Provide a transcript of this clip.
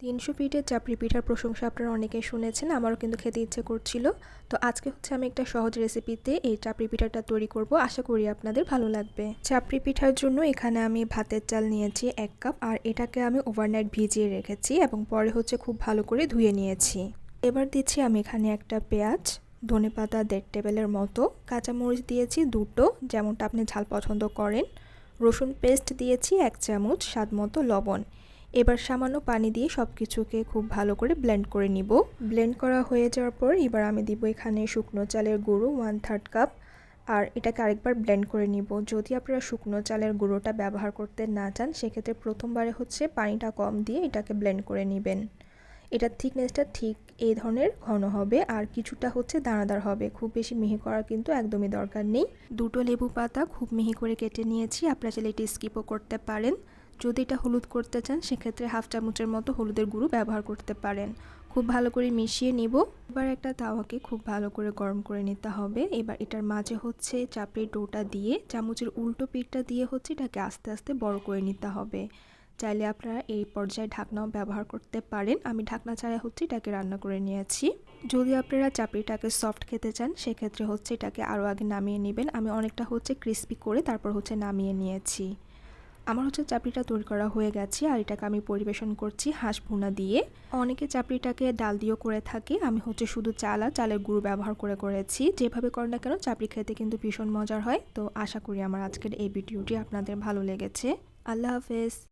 তিনশো পিঠের চাপড়ি পিঠার প্রশংসা আপনারা অনেকেই শুনেছেন, আমারও কিন্তু খেতে ইচ্ছে করছিল। তো আজকে হচ্ছে আমি একটা সহজ রেসিপিতে এই চাপড়ি পিঠাটা তৈরি করব, আশা করি আপনাদের ভালো লাগবে। চাপড়ি পিঠার জন্য এখানে আমি ভাতের চাল নিয়েছি এক কাপ, আর এটাকে আমি ওভারনাইট ভিজিয়ে রেখেছি এবং পরে হচ্ছে খুব ভালো করে ধুয়ে নিয়েছি। এবার দিচ্ছি আমি এখানে একটা পেঁয়াজ, ধনে পাতা দেড় টেবিলের মতো, কাঁচামরিচ দিয়েছি দুটো, যেমনটা আপনি ঝাল পছন্দ করেন। রসুন পেস্ট দিয়েছি এক চামচ, স্বাদ মতো লবণ। এবার সামান্য পানি দিয়ে সব কিছুকে খুব ভালো করে ব্লেন্ড করে নিব। ব্লেন্ড করা হয়ে যাওয়ার পর এবার আমি দিব এখানে শুকনো চালের গুঁড়ো ওয়ান থার্ড কাপ আর এটাকে আরেকবার ব্লেন্ড করে নিব। যদি আপনারা শুকনো চালের গুঁড়োটা ব্যবহার করতে না চান, সেক্ষেত্রে প্রথমবারে হচ্ছে পানিটা কম দিয়ে এটাকে ব্লেন্ড করে নেবেন। এটার থিকনেসটা ঠিক এই ধরনের ঘন হবে আর কিছুটা হচ্ছে দানাদার হবে। খুব বেশি মিহি করার কিন্তু একদমই দরকার নেই। দুটো লেবু পাতা খুব মিহি করে কেটে নিয়েছি, আপনারা চাইলে এটি স্কিপও করতে পারেন। যদি এটা হলুদ করতে চান, সেক্ষেত্রে হাফ চামচের মতো হলুদের গুঁড়ো ব্যবহার করতে পারেন। খুব ভালো করে মিশিয়ে নিব। এবার একটা তাওয়াকে খুব ভালো করে গরম করে নিতে হবে। এবার এটার মাঝে হচ্ছে চাপড়ির ডোটা দিয়ে, চামচের উল্টো পিঠটা দিয়ে হচ্ছে এটাকে আস্তে আস্তে বড় করে নিতে হবে। চাইলে আপনারা এই পর্যায়ে ঢাকনাও ব্যবহার করতে পারেন। আমি ঢাকনা ছাড়া হচ্ছে এটাকে রান্না করে নিয়েছি। যদি আপনারা চাপড়িটাকে সফট খেতে চান, সেক্ষেত্রে হচ্ছে এটাকে আরও আগে নামিয়ে নেবেন। আমি অনেকটা হচ্ছে ক্রিস্পি করে তারপর হচ্ছে নামিয়ে নিয়েছি। আমার হচ্ছে চাপড়িটা তৈরি করা হয়ে গেছে আর এটাকে আমি পরিবেশন করছি হাঁস ভুনা দিয়ে। অনেকে চাপড়িটাকে ডাল দিয়েও করে থাকে। আমি হচ্ছে শুধু চাল আর চালের গুঁড়ো ব্যবহার করে করেছি। যেভাবে করো না কেন চাপড়ি খেতে কিন্তু ভীষণ মজার হয়। তো আশা করি আমার আজকের এই ভিডিওটি আপনাদের ভালো লেগেছে। আল্লাহ হাফেজ।